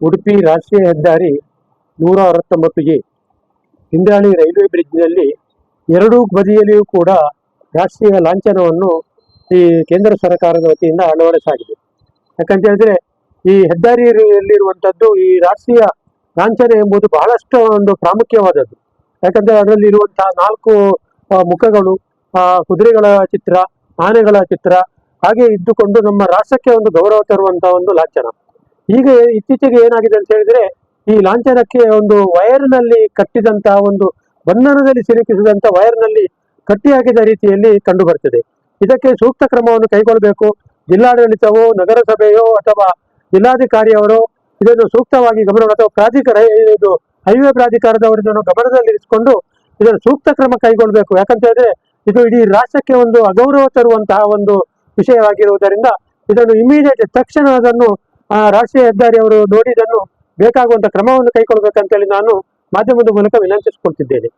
ಉಡುಪಿ ರಾಷ್ಟ್ರೀಯ ಹೆದ್ದಾರಿ ನೂರ ಅರವತ್ತೊಂಬತ್ತು ಎ ಇಂದ್ರಾಣಿ ರೈಲ್ವೆ ಬ್ರಿಡ್ಜ್ನಲ್ಲಿ ಎರಡೂ ಬದಿಯಲ್ಲಿಯೂ ಕೂಡ ರಾಷ್ಟ್ರೀಯ ಲಾಂಛನವನ್ನು ಈ ಕೇಂದ್ರ ಸರ್ಕಾರದ ವತಿಯಿಂದ ಅಳವಡಿಸಲಾಗಿದೆ. ಯಾಕಂತ ಹೇಳಿದ್ರೆ ಈ ಹೆದ್ದಾರಿಯಲ್ಲಿರುವಂಥದ್ದು ಈ ರಾಷ್ಟ್ರೀಯ ಲಾಂಛನ ಎಂಬುದು ಬಹಳಷ್ಟು ಒಂದು ಪ್ರಾಮುಖ್ಯವಾದದ್ದು. ಯಾಕಂದ್ರೆ ಅದರಲ್ಲಿ ಇರುವಂತಹ ನಾಲ್ಕು ಮುಖಗಳು ಕುದುರೆಗಳ ಚಿತ್ರ, ಆನೆಗಳ ಚಿತ್ರ ಹಾಗೆ ಇದ್ದುಕೊಂಡು ನಮ್ಮ ರಾಷ್ಟ್ರಕ್ಕೆ ಒಂದು ಗೌರವ ತರುವಂತಹ ಒಂದು ಲಾಂಛನ. ಈಗ ಇತ್ತೀಚೆಗೆ ಏನಾಗಿದೆ ಅಂತ ಹೇಳಿದ್ರೆ, ಈ ಲಾಂಛನಕ್ಕೆ ಒಂದು ವೈರ್ನಲ್ಲಿ ಕಟ್ಟಿದಂತಹ ಒಂದು ಬಂಧನದಲ್ಲಿ ಸಿಲುಕಿಸಿದಂತ ವೈರ್ನಲ್ಲಿ ಕಟ್ಟಿ ಹಾಕಿದ ರೀತಿಯಲ್ಲಿ ಕಂಡು ಬರ್ತದೆ ಇದಕ್ಕೆ ಸೂಕ್ತ ಕ್ರಮವನ್ನು ಕೈಗೊಳ್ಳಬೇಕು. ಜಿಲ್ಲಾಡಳಿತವೋ, ನಗರಸಭೆಯೋ ಅಥವಾ ಜಿಲ್ಲಾಧಿಕಾರಿಯವರೋ ಇದನ್ನು ಸೂಕ್ತವಾಗಿ ಗಮನ ಅಥವಾ ಪ್ರಾಧಿಕಾರ ಇದು ಹೈವೇ ಪ್ರಾಧಿಕಾರದವರು ಇದನ್ನು ಗಮನದಲ್ಲಿರಿಸಿಕೊಂಡು ಇದನ್ನು ಸೂಕ್ತ ಕ್ರಮ ಕೈಗೊಳ್ಳಬೇಕು. ಯಾಕಂತ ಹೇಳಿದ್ರೆ, ಇದು ಇಡೀ ರಾಷ್ಟ್ರಕ್ಕೆ ಒಂದು ಅಗೌರವ ತರುವಂತಹ ಒಂದು ವಿಷಯವಾಗಿರುವುದರಿಂದ ಇದನ್ನು ಇಮಿಡಿಯೇಟ್ ತಕ್ಷಣ ಅದನ್ನು ರಾಷ್ಟ್ರೀಯ ಹೆದ್ದಾರಿ ಅವರು ನೋಡಿದನ್ನು ಬೇಕಾಗುವಂತ ಕ್ರಮವನ್ನು ಕೈಗೊಳ್ಳಬೇಕಂತೇಳಿ ನಾನು ಮಾಧ್ಯಮದ ಮೂಲಕ ವಿನಂತಿಸಿಕೊಳ್ತಿದ್ದೇನೆ.